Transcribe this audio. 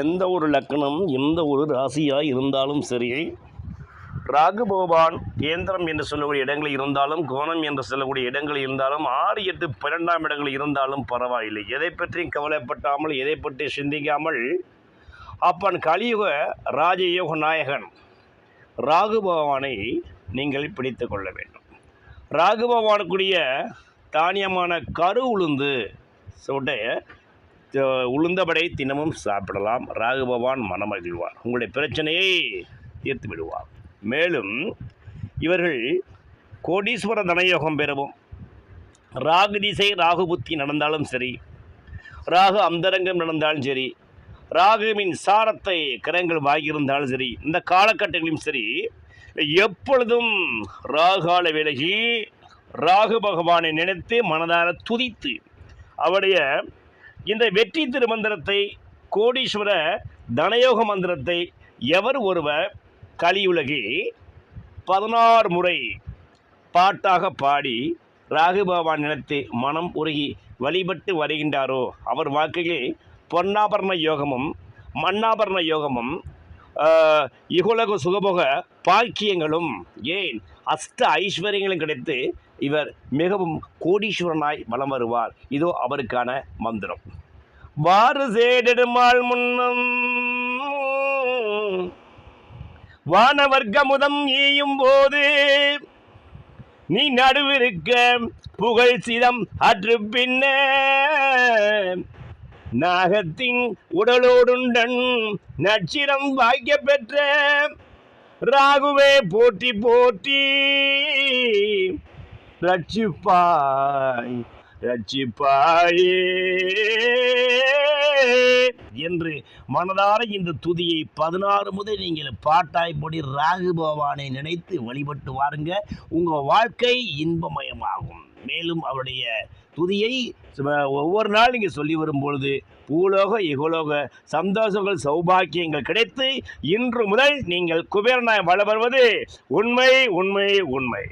எந்த ஒரு லக்கணம் எந்த ஒரு ராசியாக இருந்தாலும் சரி ராகு பகவான் கேந்திரம் என்று சொல்லக்கூடிய இடங்கள் இருந்தாலும் கோணம் என்று சொல்லக்கூடிய இடங்கள் இருந்தாலும் ஆறு எட்டு பன்னெண்டாம் இடங்கள் இருந்தாலும் பரவாயில்லை. எதை பற்றியும் கவலைப்பட்டாமல் எதை பற்றி சிந்திக்காமல் அப்பன் கலியுக ராஜயோக நாயகன் ராகு பகவானை நீங்கள் பிடித்து கொள்ள வேண்டும். ராகு பகவானுக்குரிய தானியமான கரு உளுந்து சொல்லிட்டு உளுந்தபடை தினமும் சாப்பிடலாம். ராகு பகவான் மனமகிழ்வார். உங்களுடைய பிரச்சனையை தீர்த்து விடுவார். மேலும் இவர்கள் கோடீஸ்வர தனயோகம் பெறவும். ராகு திசை ராகு புத்தி நடந்தாலும் சரி ராகு அந்தரங்கம் நடந்தாலும் சரி ராகுவின் சாரத்தை கரங்கள் வாங்கியிருந்தாலும் சரி இந்த காலகட்டங்களிலும் சரி எப்பொழுதும் ராகால விலகி ராகு பகவானை நினைத்து மனதார துதித்து அவருடைய இந்த வெற்றி திருமந்திரத்தை கோடீஸ்வர தனயோக மந்திரத்தை எவர் ஒருவர் கலியுலகில் பதினாறு முறை பாட்டாக பாடி ராகு பகவான் நினைத்து மனம் உருகி வழிபட்டு வருகின்றாரோ அவர் வாழ்க்கையில் பொன்னாபரண யோகமும் மண்ணாபரண யோகமும் இகுலக சுகபோக பாக்கியங்களும் ஏன் அஷ்ட ஐஸ்வர்யங்களும் கிடைத்து இவர் மிகவும் கோடீஸ்வரனாய் வலம் வருவார். இதோ அவருக்கான மந்திரம். வாறு சேடெடுமாள் முன்னம். வானவர்க்கமுதம் ஈயும் போது நீ நடுவிருக்க புகழ் சிதம் அற்று பின்ன. நாகத்தின் உடலோடுண்டன் நட்சிரம் வாய்க்க பெற்ற ராகுவே போட்டி போட்டி ரட்சிப்பாய் ரட்சிப்பாயே. என்று மனதார இந்த துதியை பதினாறு முதல் நீங்கள் பாட்டாய்படி ராகு பகவானை நினைத்து வழிபட்டு வாருங்க. உங்கள் வாழ்க்கை இன்பமயமாகும். மேலும் அவருடைய துதியை ஒவ்வொரு நாள் நீங்கள் சொல்லி வரும்பொழுது பூலோக இகலோக சந்தோஷங்கள் சௌபாக்கியங்கள் கிடைத்து இன்று முதல் நீங்கள் குபேரனாய் வள வருவது உண்மை உண்மை உண்மை.